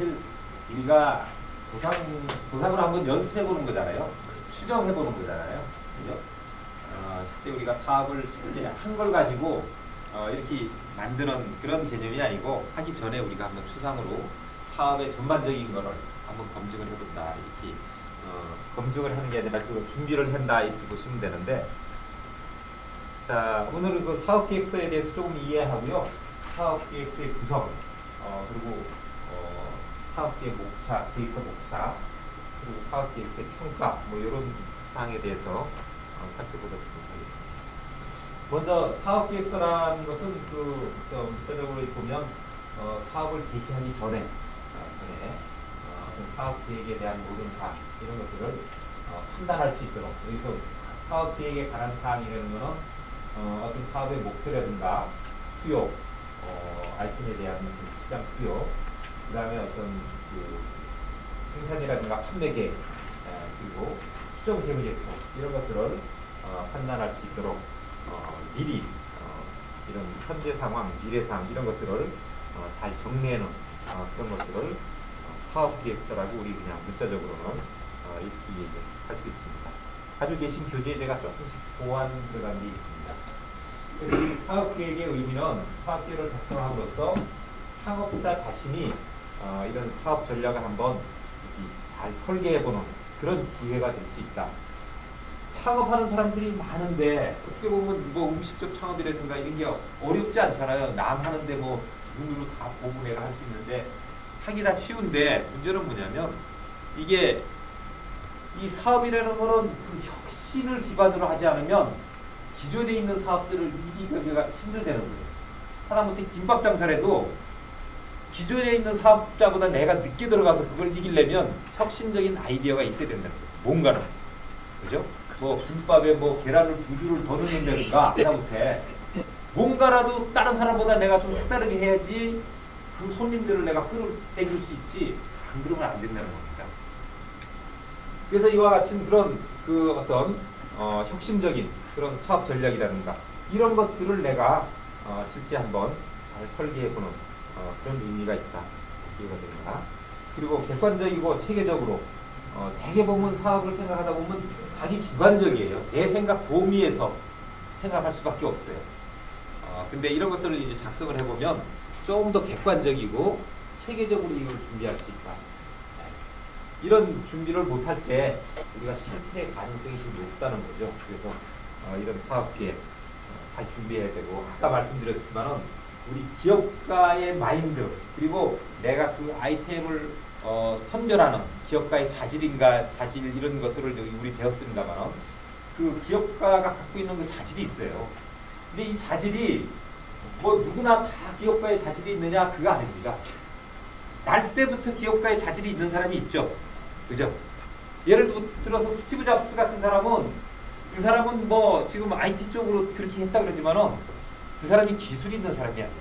사실 우리가 도상 도상을 한번 연습해 보는 거잖아요. 수정해 보는 거잖아요. 그죠? 어, 실제 우리가 사업을 실제 한 걸 가지고 어, 이렇게 만드는 그런 개념이 아니고 하기 전에 우리가 한번 추상으로 사업의 전반적인 거를 한번 검증을 해본다 이렇게 어, 검증을 하는 게 아니라 그 준비를 한다 이렇게 보시면 되는데 자 오늘은 그 사업 계획서에 대해서 조금 이해하고요 사업 계획서의 구성 어, 그리고 어, 사업 계획 목차 계획서 목차 그리고 사업 계획서의 평가 뭐 이런 사항에 대해서 어, 살펴보도록 하겠습니다. 먼저 사업 계획서라는 것은 그 좀, 구체적으로 보면 어, 사업을 개시하기 전에 어, 전에 어, 사업 계획에 대한 모든 사항 이런 것들을 어, 판단할 수 있도록 여기서 사업 계획에 관한 사항이라는 것은 어, 어떤 사업의 목표라든가 수요 어, 아이템에 대한 시장 수요 그 다음에 어떤 그 생산이라든가 판매 계획 에, 그리고 수정 재무 제품 이런 것들을 어, 판단할 수 있도록 어, 미리 어, 이런 현재 상황, 미래 상황 이런 것들을 어, 잘 정리해놓은 어, 그런 것들을 어, 사업 계획서라고 우리 그냥 문자적으로는 어, 이렇게 얘기할 수 있습니다. 가지고 계신 교재에 제가 조금씩 보완 들어간 게 있습니다. 그래서 이 사업 계획의 의미는 사업 계획을 작성함으로써 창업자 자신이 어, 이런 사업 전략을 한번 잘 설계해보는 그런 기회가 될 수 있다. 창업하는 사람들이 많은데 어떻게 보면 뭐 음식점 창업이라든가 이런 게 어렵지 않잖아요. 남 하는데 뭐 눈으로 다 보고 내가 할 수 있는데 하기 다 쉬운데 문제는 뭐냐면 이게 이 사업이라는 거는 그 혁신을 기반으로 하지 않으면 기존에 있는 사업들을 이기기가 힘들다는 거예요. 하다못해 김밥 장사를 해도 기존에 있는 사업자보다 내가 늦게 들어가서 그걸 이기려면 혁신적인 아이디어가 있어야 된다는 거예요. 뭔가는. 그죠? 뭐 김밥에 뭐 계란을 두 줄을 더 넣는다든가 하다못해 뭔가라도 다른 사람보다 내가 좀 색다르게 해야지 그 손님들을 내가 끌어당길 수 있지 안 그러면 안 된다는 겁니다. 그래서 이와 같이 그런 그 어떤 어, 혁신적인 그런 사업 전략이라든가 이런 것들을 내가 어, 실제 한번 잘 설계해 보는 어, 그런 의미가 있다. 이해가 됩니다. 그리고 객관적이고 체계적으로 어, 대개 보면 사업을 생각하다 보면 자기 주관적이에요. 내 생각 도미에서 생각할 수밖에 없어요. 어, 근데 이런 것들을 이제 작성을 해보면 조금 더 객관적이고 체계적으로 이걸 준비할 수 있다. 네. 이런 준비를 못할 때 우리가 실패 가능성이 좀 높다는 거죠. 그래서 어, 이런 사업 계획 어, 잘 준비해야 되고 아까 말씀드렸지만은 우리 기업가의 마인드 그리고 내가 그 아이템을 어, 선별하는 기업가의 자질인가 자질 이런 것들을 우리 배웠습니다만 그 기업가가 갖고 있는 그 자질이 있어요. 근데 이 자질이 뭐 누구나 다 기업가의 자질이 있느냐 그거 아닙니다. 날 때부터 기업가의 자질이 있는 사람이 있죠. 그죠? 예를 들어서 스티브 잡스 같은 사람은 그 사람은 뭐 지금 IT 쪽으로 그렇게 했다 그러지만은 그 사람이 기술이 있는 사람이 아니에요.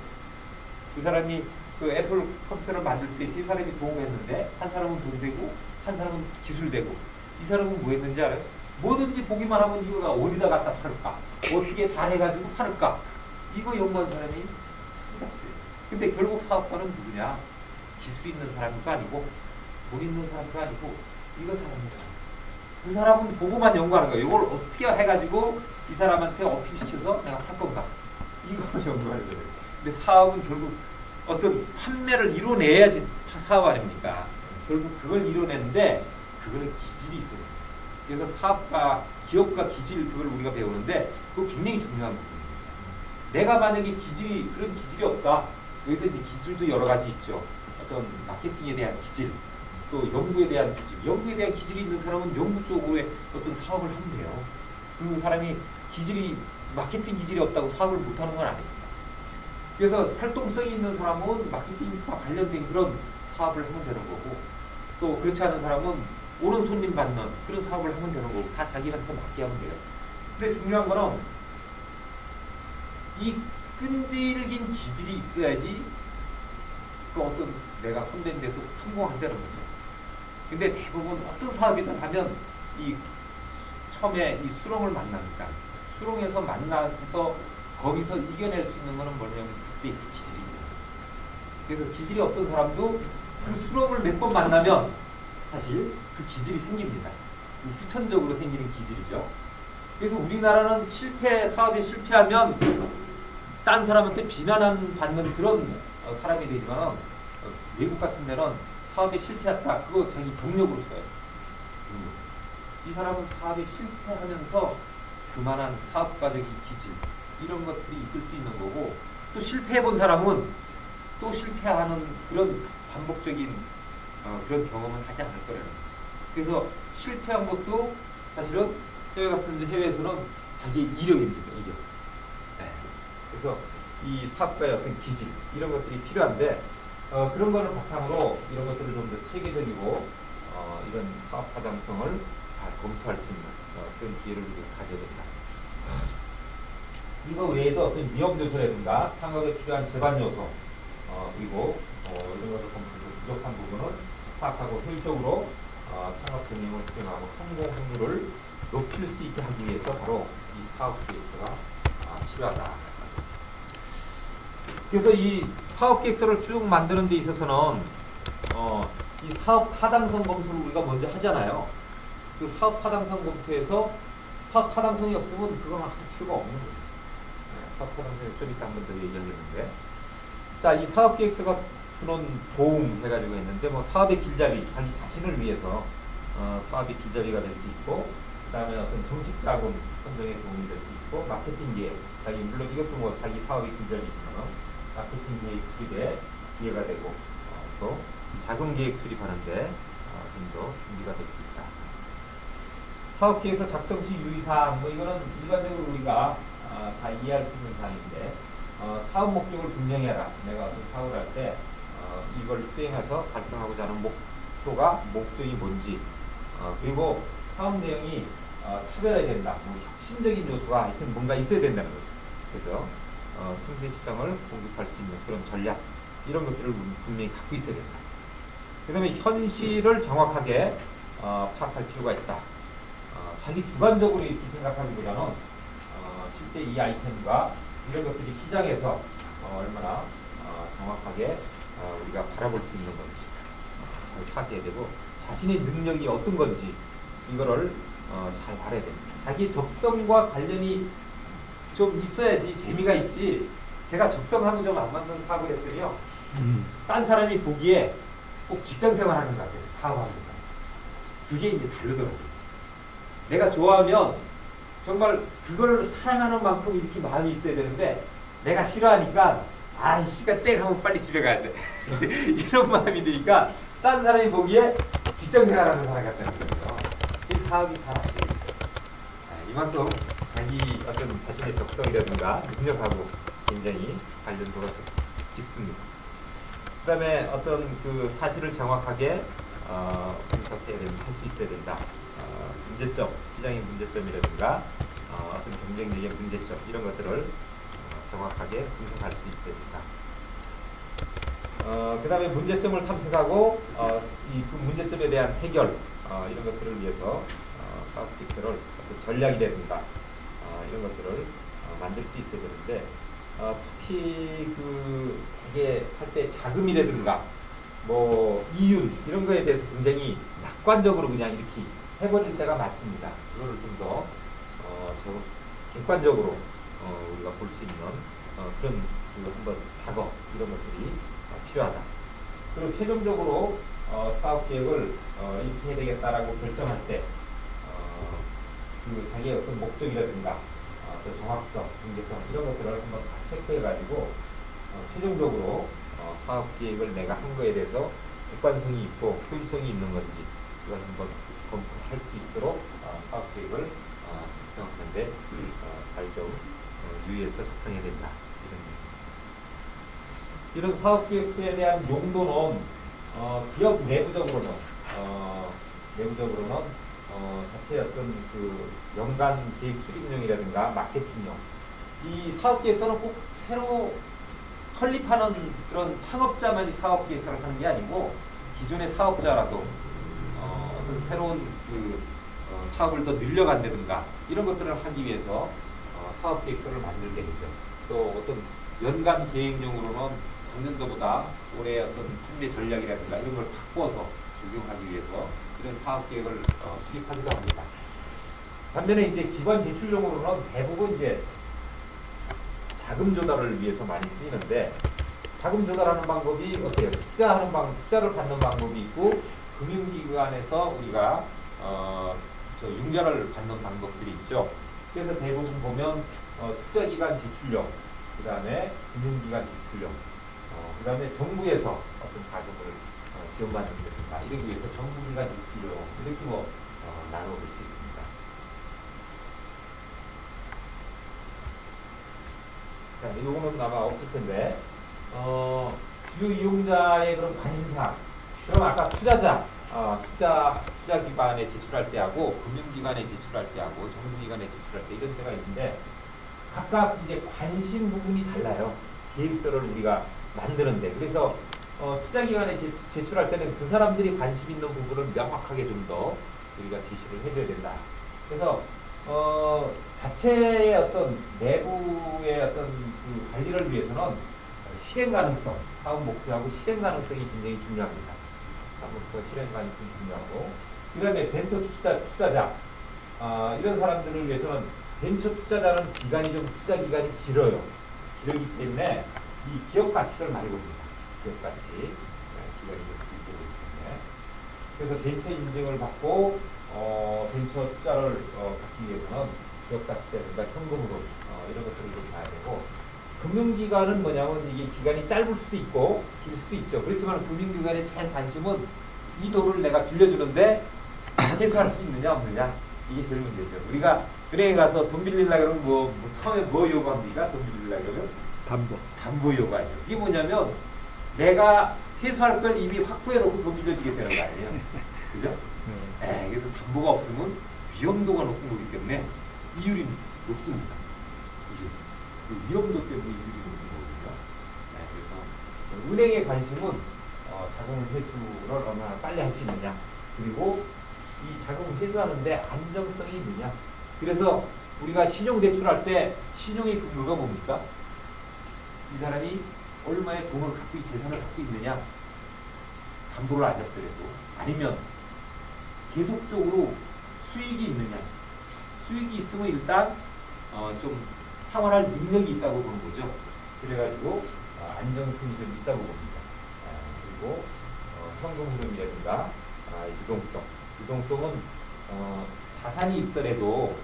그 사람이 그 애플 컴퓨터를 만들 때 세 사람이 도움했는데 한 사람은 돈 되고 한 사람은 기술 되고 이 사람은 뭐 했는지 알아요? 뭐든지 보기만 하면 이거가 어디다 갖다 팔을까? 어떻게 잘해가지고 팔을까? 이거 연구한 사람이 스티브잡스예요. 근데 결국 사업가는 누구냐? 기술 있는 사람도 아니고 돈 있는 사람도 아니고 이거 사람입니다. 그 사람은 보고만 연구하는 거예요. 이걸 어떻게 해가지고 이 사람한테 어필시켜서 내가 팔 건가? 이거 연구하는 거예요. 근데 사업은 결국 어떤 판매를 이뤄내야지 사업 아닙니까? 결국 그걸 이뤄내는데 그거는 기질이 있어요. 그래서 사업가, 기업가 기질 그걸 우리가 배우는데 그거 굉장히 중요한 부분입니다. 내가 만약에 기질이 그런 기질이 없다. 여기서 이제 기질도 여러 가지 있죠. 어떤 마케팅에 대한 기질, 또 연구에 대한 기질. 연구에 대한 기질이 있는 사람은 연구 쪽으로의 어떤 사업을 하면 돼요. 그 사람이 기질이 마케팅 기질이 없다고 사업을 못하는 건 아닙니다. 그래서 활동성이 있는 사람은 마케팅과 관련된 그런 사업을 하면 되는 거고 또 그렇지 않은 사람은 옳은 손님 받는 그런 사업을 하면 되는 거고 다 자기한테 맞게 하면 돼요. 근데 중요한 거는 이 끈질긴 기질이 있어야지 그 어떤 내가 손댄 데서 성공한다는 거죠. 근데 대부분 어떤 사업이든 하면 이 처음에 이 수렁을 만나니까 수렁에서 만나서 거기서 이겨낼 수 있는 거는 뭐냐면 그때 그 기질입니다. 그래서 기질이 없던 사람도 그 수업을 몇 번 만나면 사실 그 기질이 생깁니다. 이 후천적으로 생기는 기질이죠. 그래서 우리나라는 실패 사업에 실패하면 딴 사람한테 비난한 받는 그런 어, 사람이 되지만 어, 외국 같은 데는 사업에 실패했다 그거 자기 경력으로 써요. 음. 이 사람은 사업에 실패하면서 그만한 사업 가적인 기질 이런 것들이 있을 수 있는 거고 또 실패해 본 사람은 또 실패하는 그런 반복적인 어, 그런 경험을 하지 않을 거라는 거죠. 그래서 실패한 것도 사실은 해외 같은 데 해외에서는 자기의 이력입니다. 이력. 네. 그래서 이 사업가의 어떤 기질 이런 것들이 필요한데 어, 그런 거를 바탕으로 이런 것들을 좀 더 체계적이고 어, 이런 사업 타당성을 잘 검토할 수 있는 어, 그런 기회를 가져야 된다. 이거 외에도 어떤 위험 요소라든가 창업에 필요한 제반 요소 어, 그리고 어, 이런 것을 검토해서 부족한 부분은 파악하고 효율적으로 어, 창업 경영을 수행하고 성공 확률을 높일 수 있게 하기 위해서 바로 이 사업 계획서가 아, 필요하다. 그래서 이 사업 계획서를 쭉 만드는 데 있어서는 어, 이 사업 타당성 검토를 우리가 먼저 하잖아요. 그 사업 타당성 검토에서 사업 타당성이 없으면 그건 할 필요가 없는 거예요. 네, 사업 타당성이 좀 이따 한번 더 얘기하겠는데. 자, 이 사업 계획서가 주는 도움 해가지고 했는데 뭐 사업의 길잡이 자기 자신을 위해서 어, 사업의 길잡이가 될 수 있고 그 다음에 어떤 정식 자금 선정에 도움이 될 수 있고 마케팅 계획 자기 물론 이것도 뭐 자기 사업의 길잡이지만 마케팅 계획 수립에 기회가 되고 어, 또 자금 계획 수립하는데 어, 좀더 준비가 될 수 있다. 사업 계획서 작성 시 유의사항 뭐 이거는 일반적으로 우리가 어, 다 이해할 수 있는 사항인데 어, 사업 목적을 분명히 해라. 내가 어떤 사업을 할때 어, 이걸 수행해서 달성하고자 하는 목표가 목적이 뭔지 어, 그리고 사업 내용이 어, 차별화해야 된다. 뭐 혁신적인 요소가 하여튼 뭔가 있어야 된다는 거죠. 그래서 어, 틈새 시장을 공급할 수 있는 그런 전략 이런 것들을 분명히 갖고 있어야 된다. 그 다음에 현실을 정확하게 어, 파악할 필요가 있다. 어, 자기 주관적으로 이렇게 생각하기보다는 어, 실제 이 아이템과 이런 것들이 시장에서 어, 얼마나 어, 정확하게 어, 우리가 바라볼 수 있는 건지 어, 잘 파악해야 되고 자신의 능력이 어떤 건지 이거를 어, 잘 알아야 됩니다. 자기 적성과 관련이 좀 있어야지 재미가 있지. 제가 적성하고 좀안 맞는 사고를 했더니요. 딴 사람이 보기에 꼭 직장 생활하는 것 같아요. 사업하는 것 같아요. 그게 이제 다르더라고요. 내가 좋아하면 정말 그걸 사랑하는 만큼 이렇게 마음이 있어야 되는데 내가 싫어하니까 아 시간 땡 하면 빨리 집에 가야 돼. 이런 마음이 드니까 딴 사람이 보기에 직장 생활하는 사람 같다는 거예요. 이 사업이 잘안 되겠죠 아, 이만큼 자기 어떤 자신의 적성이라든가 능력하고 굉장히 관련도가 깊습니다. 그 다음에 어떤 그 사실을 정확하게 어, 분석해야 된다, 할 수 있어야 된다. 어, 문제점, 시장의 문제점이라든가 어, 어떤 경쟁력의 문제점 이런 것들을 어, 정확하게 분석할 수 있어야 된다. 어, 그 다음에 문제점을 탐색하고 어, 이그 문제점에 대한 해결 어, 이런 것들을 위해서 어, 사업 어떤 전략이라든가 어, 이런 것들을 어, 만들 수 있어야 되는데 어, 특히 그 이게 할 때 자금이라든가 뭐 이윤 이런 거에 대해서 굉장히 낙관적으로 그냥 이렇게 해버릴 때가 많습니다. 그거를 좀더 어, 저 객관적으로 어, 우리가 볼 수 있는 어, 그런 그 한번 작업 이런 것들이 어, 필요하다. 그리고 최종적으로 어, 사업 계획을 어, 이렇게 해야 되겠다라고 결정할 때 어, 그 자기의 어떤 목적이라든가 어, 또 정확성, 경제성 이런 것들을 한번 다 체크해가지고 어, 최종적으로 어, 사업 계획을 내가 한 거에 대해서 객관성이 있고 효율성이 있는 건지 이걸 한번 검토할 수 있도록 어, 사업 계획을 어, 작성하는데 어, 잘좀 어, 유의해서 작성해야 된다 이런. 이런 사업 계획서에 대한 용도는 어, 기업 내부적으로는 어, 내부적으로는 어, 자체의 어떤 그 연간 계획 수립용이라든가 마케팅용 이 사업 계획서는 꼭 새로 설립하는 그런 창업자만이 사업 계획서를 하는 게 아니고 기존의 사업자라도 어, 어떤 새로운 그 어, 사업을 더 늘려간다든가 이런 것들을 하기 위해서 어, 사업 계획서를 만들게 되죠. 또 어떤 연간 계획용으로는 작년도보다 올해 어떤 판매 전략이라든가 이런 걸 바꿔서 적용하기 위해서 이런 사업 계획을 어, 수립하기도 합니다. 반면에 이제 기관 제출용으로는 대부분 이제 자금 조달을 위해서 많이 쓰이는데 자금 조달하는 방법이 어때요? 투자하는 방 투자를 받는 방법이 있고 금융기관에서 우리가 어, 저 융자를 받는 방법들이 있죠. 그래서 대부분 보면 어, 투자기관 제출용, 그 다음에 금융기관 제출용, 어, 그 다음에 정부에서 어떤 자금을 어, 지원받는 데든가 이러기 위해서 정부기관 제출용 이렇게 뭐 어, 나눠볼 수 있습니다. 자, 이거는 아마 없을 텐데, 어, 주요 이용자의 그런 관심사. 그럼 아까 투자자, 어, 투자, 투자 기관에 제출할 때하고, 금융기관에 제출할 때하고, 정부기관에 제출할 때 이런 때가 있는데, 각각 이제 관심 부분이 달라요. 계획서를 우리가 만드는데. 그래서, 어, 투자기관에 제, 제출할 때는 그 사람들이 관심 있는 부분을 명확하게 좀 더 우리가 지시를 해줘야 된다. 그래서, 어, 자체의 어떤 내부의 어떤 그 관리를 위해서는 실행 가능성, 사업 목표하고 실행 가능성이 굉장히 중요합니다. 사업 목표 실행 가능성이 중요하고, 그 다음에 벤처 투자, 투자자, 아, 이런 사람들을 위해서는 벤처 투자자는 기간이 좀 투자 기간이 길어요. 길기 때문에 이 기업 가치를 많이 봅니다. 기업 가치. 네, 기간이 좀 길기 때문에. 그래서 벤처 인증을 받고 어, 벤처 투자를 어, 받기 위해서는 기업 가치라든가 현금으로 어, 이런 것들을 좀 봐야 되고 금융기관은 뭐냐면 이게 기간이 짧을 수도 있고 길 수도 있죠. 그렇지만 금융기관의 제일 관심은 이 돈을 내가 빌려주는데 회수할 수 있느냐 없느냐 이게 제일 문제죠. 우리가 은행에 가서 돈 빌리려 그러면 뭐, 뭐 처음에 뭐 요구합니까? 돈 빌리려 그러면 담보. 담보 요구하죠. 이게 뭐냐면 내가 회수할 걸 이미 확보해 놓고 돈 빌려주게 되는 거 아니에요. 그죠? 네. 에, 그래서 담보가 없으면 위험도가 높은 거기 때문에 이율이 높습니다. 이율. 그 위험도 때문에 이율이 높은 거거든요. 네, 그래서 은행의 관심은 어, 자금 회수를 얼마나 빨리 할 수 있느냐, 그리고 이 자금 회수하는데 안정성이 있느냐. 그래서 우리가 신용 대출할 때 신용의 근거가 뭡니까? 이 사람이 얼마의 돈을 갖고 있- 재산을 갖고 있느냐, 담보를 안 잡더라도 아니면 계속적으로 수익이 있느냐. 수익이 있으면 일단 어, 좀 상환할 능력이 있다고 보는 거죠. 그래가지고 어, 안정성이 좀 있다고 봅니다. 아, 그리고 어, 현금 흐름이라든가 아, 유동성. 유동성은 어, 자산이 있더라도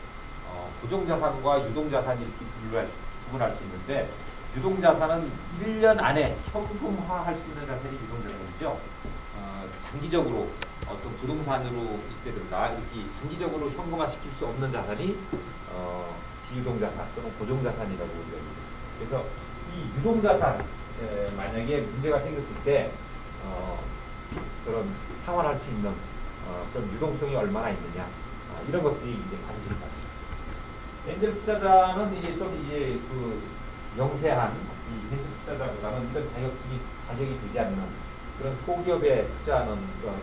어, 고정자산과 유동자산이 이렇게 분류할, 구분할 수 있는데 유동자산은 1년 안에 현금화할 수 있는 자산이 유동자산이죠. 어, 장기적으로 어떤 부동산으로 있다든가 이렇게 장기적으로 현금화 시킬 수 없는 자산이 어, 비 유동자산 또는 고정자산이라고 얘기합니다. 그래서 이 유동자산 에, 만약에 문제가 생겼을 때 어, 그런 상환할 수 있는 어, 그런 유동성이 얼마나 있느냐 아, 이런 것들이 이제 관심을 받습니다. 엔젤 투자자는 이제 좀 이제 그 영세한 이 벤처 투자자보다는 이런 자격증이 자격이 되지 않는 그런 소기업에 투자하는 그런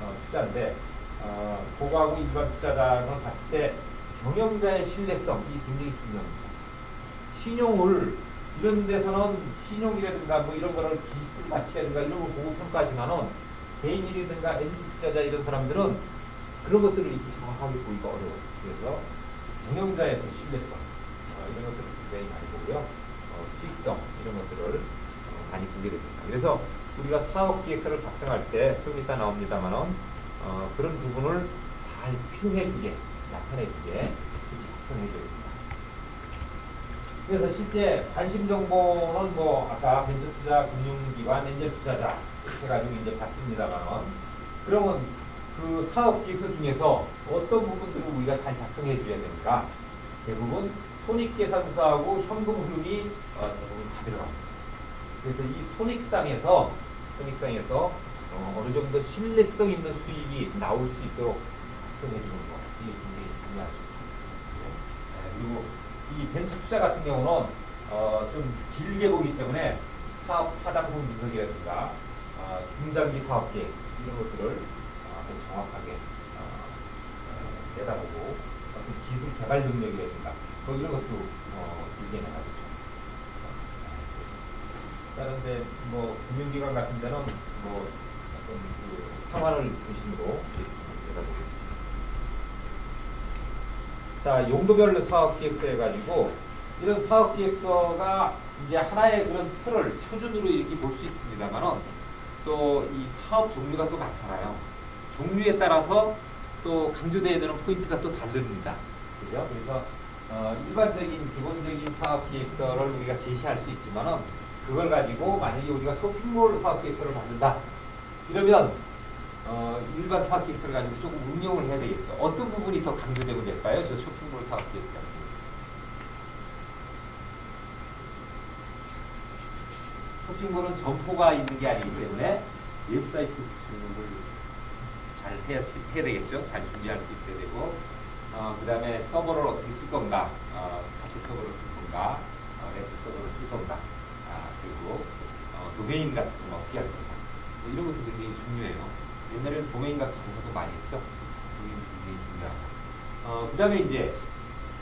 어, 투자인데 어, 고가하고 일반 투자자는 봤을 때 경영자의 신뢰성이 굉장히 중요합니다. 신용을 이런 데서는 신용이라든가 뭐 이런 거를 기술 가치라든가 이런 걸 보고 평가하지만은 개인이라든가 엔지 투자자 이런 사람들은 그런 것들을 이렇게 정확하게 보기가 어려워요. 그래서 경영자의 그 신뢰성 어, 이런 것들을 굉장히 많이 보고요. 어, 수익성 이런 것들을 어, 많이 보게 됩니다. 그래서 우리가 사업 기획서를 작성할 때 좀 이따 나옵니다만은 어, 그런 부분을 잘 표현해주게 이렇게 작성해줘야. 그래서 실제 관심 정보는 뭐 아까 벤처 투자 금융기관 엔젤 투자자 이렇게 가지고 이제 봤습니다만 그러면 그 사업 기획서 중에서 어떤 부분들을 우리가 잘 작성해 줘야 됩니까? 대부분 손익계산서하고 현금 흐름이 어, 대부분 다 들어갑니다. 그래서 이 손익상에서 손익상에서 어, 느 정도 신뢰성 있는 수익이 나올 수 있도록 작성해 주는 거 중요하죠. 네, 그리고 이 벤처 투자 같은 경우는 어, 좀 길게 보기 때문에 사업 타당성 분석이라든가 어, 중장기 사업 계획 이런 것들을 어, 정확하게 어, 어, 내다보고 어떤 기술 개발 능력이라든가 뭐 이런 것도 어, 길게 나가죠. 다른데 뭐 금융기관 같은 데는 뭐 어떤 그 상환을 중심으로 이렇게 되다 자 용도별로 사업 기획서 해가지고 이런 사업 기획서가 이제 하나의 그런 틀을 표준으로 이렇게 볼 수 있습니다만은 또 이 사업 종류가 또 많잖아요. 종류에 따라서 또 강조되어야 되는 포인트가 또 다릅니다. 그죠? 그래서 어, 일반적인 기본적인 사업 기획서를 우리가 제시할 수 있지만은 그걸 가지고 만약에 우리가 쇼핑몰 사업 기획서를 만든다 이러면 어, 일반 사업 기획서를 가지고 조금 응용을 해야 되겠죠. 어떤 부분이 더 강조되고 될까요? 저 쇼핑몰 사업 기획서. 쇼핑몰은 점포가 있는 게 아니기 때문에 웹사이트 구축을 잘 해야, 해야 되겠죠. 잘 준비할 수 있어야 되고, 어, 그 다음에 서버를 어떻게 쓸 건가, 어, 스타트 서버를 쓸 건가, 어, 레드 서버를 쓸 건가, 아, 그리고 어, 도메인 같은 거 어떻게 할 건가. 뭐 이런 것도 굉장히 중요해요. 옛날에는 도메인 같은 것도 많이 했죠. 도메인 굉장히 중요하고. 어, 그 다음에 이제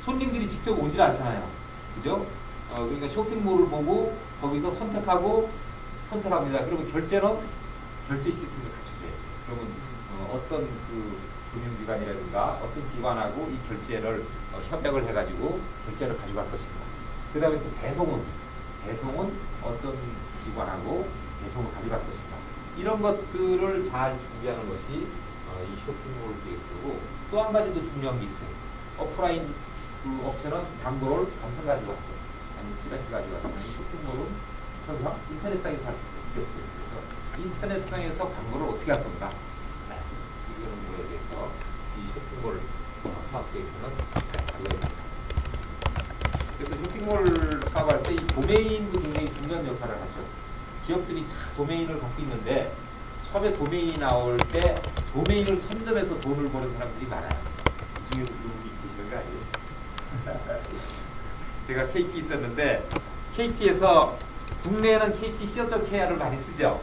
손님들이 직접 오질 않잖아요. 그죠? 어, 그러니까 쇼핑몰을 보고 거기서 선택하고 선택합니다. 그러면 결제는 결제 시스템을 갖춰줘야 돼요. 그러면 어, 어떤 그 금융기관이라든가 어떤 기관하고 이 결제를 어, 협약을 해가지고 결제를 가져갈 것인가. 그 다음에 또 배송은 배송은 어떤 기관하고 배송을 가져갈 것인가. 이런 것들을 잘 준비하는 것이 어, 이 쇼핑몰 계획서고 또 한 가지 더 중요한 게 있어요. 오프라인 그 업체는 광고를 단편 가지고 왔어요. 아니면 찌라시 가지고 왔어요. 쇼핑몰은 저기서 인터넷상에서 할 수가 없어요. 그래서 인터넷상에서 광고를 어떻게 할 건가? 네. 이거는 뭐에 대해서 이 쇼핑몰 어, 사업 계획서는 잘 됩니다. 그래서 쇼핑몰 사업할 때 이 도메인도 굉장히 중요한 역할을 하죠. 기업들이 다 도메인을 갖고 있는데 처음에 도메인이 나올 때 도메인을 선점해서 돈을 버는 사람들이 많아요. 이 중에서 누구 계시는 거 아니에요? 제가 KT 있었는데 KT에서 국내에는 KT co.kr을 많이 쓰죠.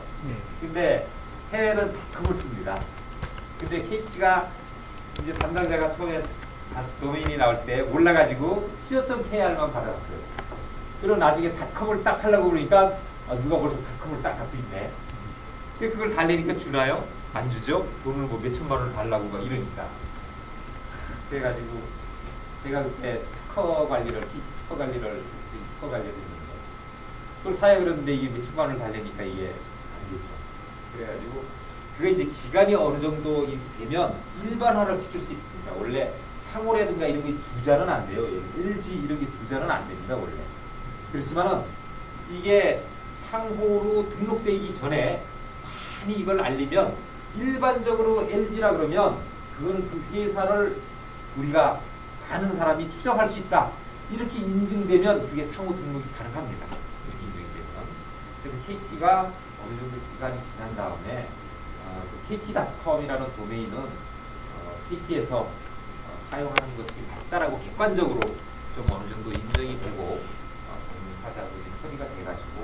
근데 해외는 닷컴을 씁니다. 근데 KT가 이제 담당자가 처음에 다- 도메인이 나올 때 몰라가지고 co.kr만 받아갔어요. 그리고 나중에 닷컴을 딱 하려고 그러니까 아, 누가 벌써 닷컴을 딱 갖고 있네. 근데 그걸 달래니까 주나요? 안 주죠? 돈을 뭐 몇천만 원을 달라고 막 이러니까. 그래가지고 제가 그때 특허 관리를 키- 특허 관리를 특허 관리를 했는데 그걸 사야 그러는데 이게 몇천만 원을 달래니까 이게 안 되죠. 그래가지고 그게 이제 기간이 어느 정도 되면 일반화를 시킬 수 있습니다. 원래 상호라든가 이런 게 부자는 안 돼요. LG 이런 게 부자는 안 됩니다. 원래. 그렇지만은 이게 상호로 등록되기 전에 많이 이걸 알리면 일반적으로 LG라 그러면 그거는 그 회사를 우리가 많은 사람이 추정할 수 있다. 이렇게 인증되면 그게 상호 등록이 가능합니다. 이렇게 인증되면. 그래서 KT가 어느 정도 기간이 지난 다음에 어, 그 KT.com이라는 도메인은 어, KT에서 어, 사용하는 것이 맞다라고 객관적으로 좀 어느 정도 인정이 되고 어, 하자고 이제 처리가 돼가지고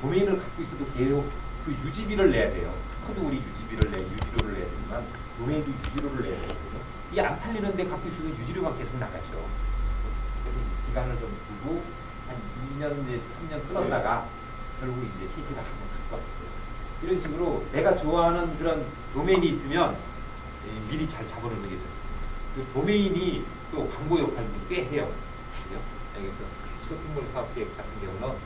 도메인을 갖고 있어도 계속 그 유지비를 내야 돼요. 특허도 우리 유지비를 내, 유지료를 내야 되지만 도메인도 유지료를 내야 되거든요. 이게 안 팔리는데 갖고 있어도 유지료만 계속 나가죠. 그래서 이 기간을 좀 두고 한 2년, 이제 3년 끌었다가 결국 이제 KT가 한번 갖고 왔어요. 이런 식으로 내가 좋아하는 그런 도메인이 있으면 예, 미리 잘 잡아놓는 게 좋습니다. 그 도메인이 또 광고 역할도 꽤 해요. 그죠? 여기서 쇼핑몰 사업 계획 같은 경우는 어,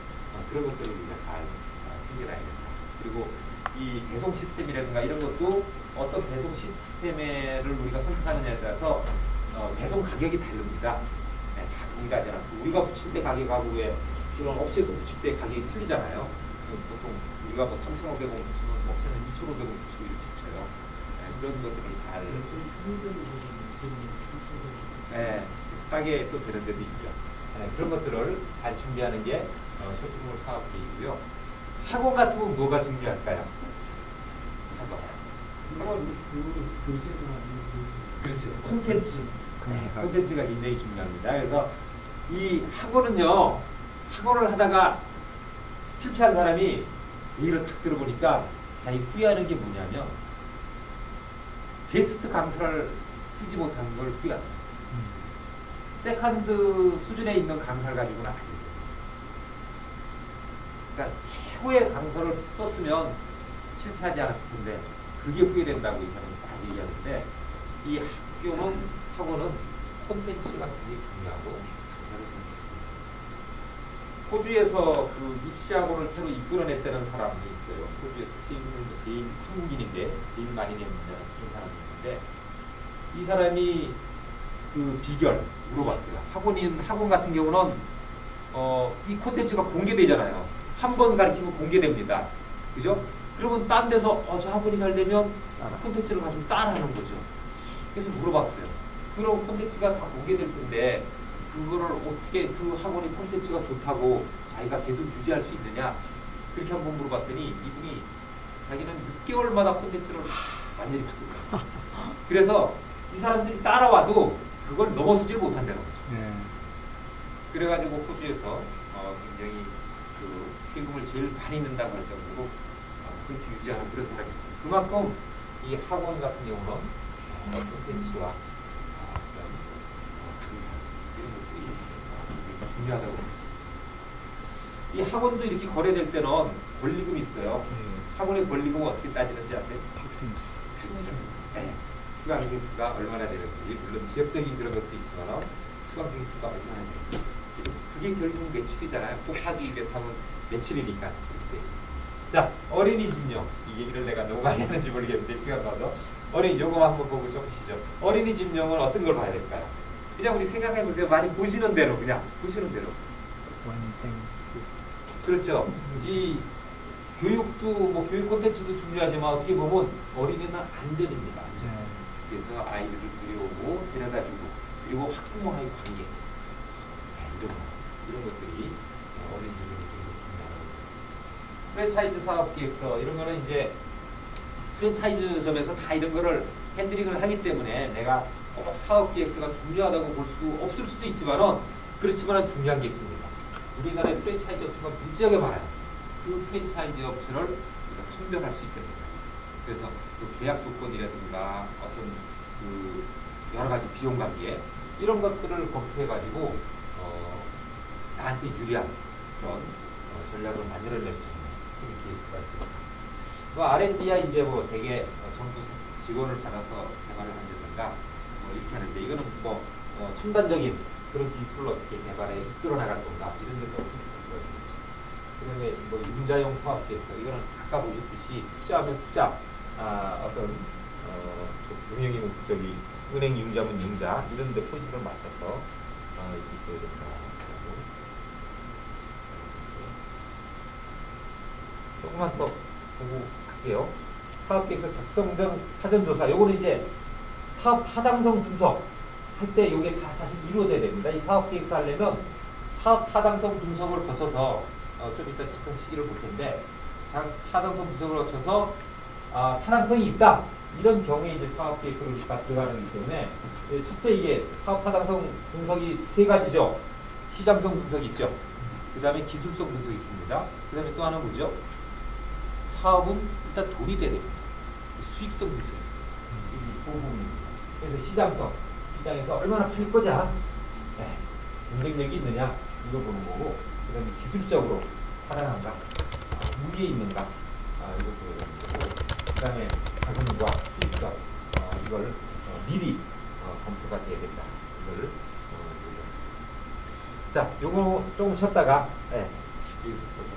그런 것들을 우리가 잘 어, 챙겨놔야 된다. 그리고 이 배송 시스템이라든가 이런 것도 어떤 배송 시스템을 우리가 선택하느냐에 따라서 어, 배송 가격이 다릅니다. 네, 다 동일하지 않고 우리가 붙일 때 가격하고 왜 이런 업체에서 붙일 때 가격이 틀리잖아요. 그 보통 우리가 뭐 3,500원 붙이면 업체는 2,500원 붙이고 이렇게 붙여요. 네, 그런 것들을 잘 네, 싸게 또 되는 데도 있죠. 네, 그런 것들을 잘 준비하는 게 어, 쇼핑몰 사업계이고요. 학원 같은 건 뭐가 중요할까요? 학원. 그렇죠. 콘텐츠. 네, 콘텐츠가 굉장히 중요합니다. 그래서 이 학원은요, 학원을 하다가 실패한 사람이 얘기를 탁 들어보니까 자기 후회하는 게 뭐냐면 게스트 강사를 쓰지 못한 걸 후회한다. 세컨드 수준에 있는 강사를 가지고는 안 돼요. 그러니까 최고의 강서를 썼으면 실패하지 않았을 텐데 그게 후회된다고 이 사람이 딱 얘기하는데 이 학교는 학원은 콘텐츠가 되게 중요하고 호주에서 그 입시학원을 새로 이끌어냈다는 사람이 있어요. 호주에서 제일, 제일 한국인인데 제일 많이 낸 그런 사람이 있는데 이 사람이 그 비결 물어봤어요. 학원인 학원 같은 경우는 어, 이 콘텐츠가 공개되잖아요. 한 번 가르치면 공개됩니다. 그죠? 그러면 딴 데서 어, 저 학원이 잘 되면 콘텐츠를 가지고 따라하는 거죠. 그래서 물어봤어요. 그런 콘텐츠가 다 공개될 텐데 그거를 어떻게 그 학원이 콘텐츠가 좋다고 자기가 계속 유지할 수 있느냐 그렇게 한번 물어봤더니 이분이 자기는 6개월마다 콘텐츠를 완전히 바꾸더라고요. 그래서 이 사람들이 따라와도 그걸 넘어서지 못한다는 거죠. 네. 그래가지고 호주에서 어, 굉장히 그 세금을 제일 많이 낸다고 할 정도로 어, 그렇게 유지하는 그런 사람이 있습니다. 그만큼 이 학원 같은 경우는 어, 콘텐츠와 어, 이런 것들이 중요하다고 볼 수 있습니다. 이 학원도 이렇게 거래될 때는 권리금이 있어요. 학원의 권리금은 어떻게 따지는지 아세요? 학생 수. 네. 수강생 수가 얼마나 되는지 물론 지역적인 그런 것도 있지만 수강생 수가 얼마나 되는지 그게 결국 매출이잖아요. 곱하기 200 하면 그렇게 되죠. 자 어린이집용 이 얘기를 내가 너무 많이 하는지 모르겠는데 시간 봐도 어린이 요거 한번 보고 좀 쉬죠. 어린이집용은 어떤 걸 봐야 될까요? 그냥 우리 생각해 보세요. 많이 보시는 대로 그냥 보시는 대로 원생 그렇죠. 이 교육도 뭐 교육 콘텐츠도 중요하지만 어떻게 보면 어린이는 안전입니다. 네. 그래서 아이들을 데려오고 데려다주고 그리고 학부모와의 관계 네, 이런 거 이런 것들이 어린이들에게 굉장히 중요하다고 프랜차이즈 사업 기획서 이런 거는 이제 프랜차이즈점에서 다 이런 거를 핸들링을 하기 때문에 내가 꼭 사업 기획서가 중요하다고 볼 수 없을 수도 있지만은 그렇지만 중요한 게 있습니다. 우리나라의 프랜차이즈 업체가 무지하게 많아요. 그 프랜차이즈 업체를 우리가 선별할 수 있어야 됩니다. 그래서 그 계약 조건이라든가 어떤 그 여러 가지 비용 관계 이런 것들을 검토해 가지고 어, 나한테 유리한 그런 어, 전략을 만들어낼 수 그 R&D야 이제 뭐 어, 정부 지원을 받아서 개발을 한다든가 뭐 이렇게 하는데 이거는 뭐 어, 첨단적인 그런 기술을 어떻게 개발해 이끌어 나갈 건가 이런 거거든요. 그다음에 뭐 융자용 사업 계획서 이거는 아까 보셨듯이 투자하면 투자 아, 어떤 어, 저 금융이면 저기 은행 융자면 융자 이런 데 포인트를 맞춰서 어, 이렇게 된다. 조금만 더 보고 할게요. 사업계획서 작성 전 사전조사 요거는 이제 사업 타당성 분석 할때 이게 다 사실 이루어져야 됩니다. 이 사업계획서 하려면 사업 타당성 분석을 거쳐서 어, 좀 이따 작성 시기를 볼 텐데 자, 타당성 분석을 거쳐서 아, 타당성이 있다 이런 경우에 이제 사업 계획서가 들어가는 거기 때문에 예, 첫째 이게 사업 타당성 분석이 세 가지죠. 시장성 분석 있죠. 그 다음에 기술성 분석 있습니다. 그 다음에 또 하나 뭐죠? 사업은 일단 돈이 돼야 됩니다. 수익성 분석이 있어요. 이 부분입니다. 그래서 시장성, 시장에서 얼마나 팔 거냐, 네. 경쟁력이 있느냐 이거 보는 거고, 그다음에 기술적으로 타당한가, 아, 우위에 있는가, 아, 이걸 보는 거고, 그다음에 자금과 수익성 어, 이걸 어, 미리 어, 검토가 돼야 된다. 이걸 어, 이거. 자, 요거 조금 쉬었다가, 예. 쉬었다가.